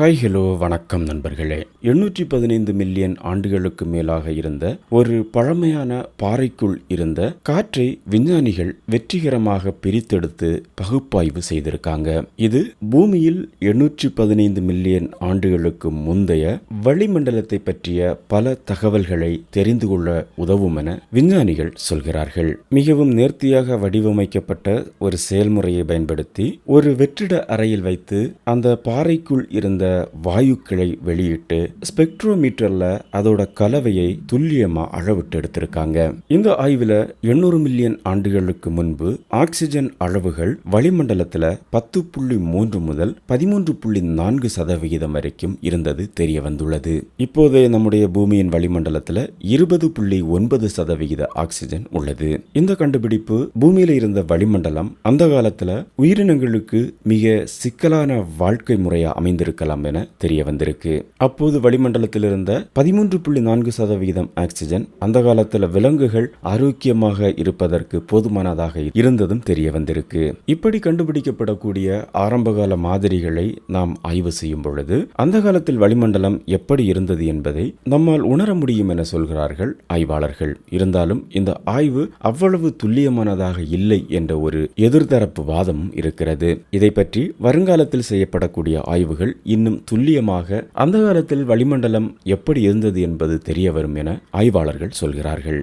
Hi hello வணக்கம் நண்பர்களே. எண்ணூற்றி பதினைந்து மில்லியன் ஆண்டுகளுக்கு மேலாக இருந்த ஒரு பழமையான பாறைக்குள் இருந்த காற்றை விஞ்ஞானிகள் வெற்றிகரமாக பிரித்தெடுத்து பகுப்பாய்வு செய்திருக்காங்க. இது பூமியில் எண்ணூற்றி பதினைந்து மில்லியன் ஆண்டுகளுக்கு முந்தைய வளிமண்டலத்தை பற்றிய பல தகவல்களை தெரிந்து கொள்ள உதவும் என விஞ்ஞானிகள் சொல்கிறார்கள். மிகவும் நேர்த்தியாக வடிவமைக்கப்பட்ட ஒரு செயல்முறையை பயன்படுத்தி ஒரு வெற்றிட அறையில் வைத்து அந்த பாறைக்குள் இருந்த வாயுக்களை வெளியிட்டு ஸ்பெக்ட்ரோமீட்டரில் அதோட கலவையை துல்லியமா அளவிட்டு எடுத்திருக்காங்க. இந்த ஆய்வுல எண்ணூறு மில்லியன் ஆண்டுகளுக்கு முன்பு ஆக்சிஜன் அளவுகள் வளிமண்டலத்துல பத்து புள்ளி மூன்று முதல் பதிமூன்று புள்ளி நான்கு சதவிகிதம் வரைக்கும் இருந்தது தெரிய வந்துள்ளது இப்போது நம்முடைய பூமியின் வளிமண்டலத்துல இருபது புள்ளி ஒன்பது சதவிகித ஆக்சிஜன் உள்ளது. இந்த கண்டுபிடிப்பு பூமியில் இருந்த வளிமண்டலம் அந்த காலத்துல உயிரினங்களுக்கு மிக சிக்கலான வாழ்க்கை முறையாக அமைந்திருக்கலாம். என தெரிய வந்திருக்கு. அப்போது வளிமண்டலத்தில் இருந்த பதிமூன்று புள்ளி நான்கு சதவிகிதம் ஆக்சிஜன் அந்த காலத்தில் விலங்குகள் ஆரோக்கியமாக இருப்பதற்கு போதுமானதாக இருந்ததும் தெரிய வந்திருக்கு. இப்படி கண்டுபிடிக்கப்படக்கூடிய ஆரம்பகால மாதிரிகளை நாம் ஆய்வு செய்யும் பொழுது அந்த காலத்தில் வளிமண்டலம் எப்படி இருந்தது என்பதை நம்மால் உணர முடியும் என சொல்கிறார்கள் ஆய்வாளர்கள். இருந்தாலும் இந்த ஆய்வு அவ்வளவு துல்லியமானதாக இல்லை என்ற ஒரு எதிர்தரப்பு வாதமும் இருக்கிறது. இதை பற்றி வருங்காலத்தில் செய்யப்படக்கூடிய ஆய்வுகள் இன்னும் துல்லியமாக அந்த காலத்தில் வளிமண்டலம் எப்படி இருந்தது என்பது தெரிய வரும் என ஆய்வாளர்கள் சொல்கிறார்கள்.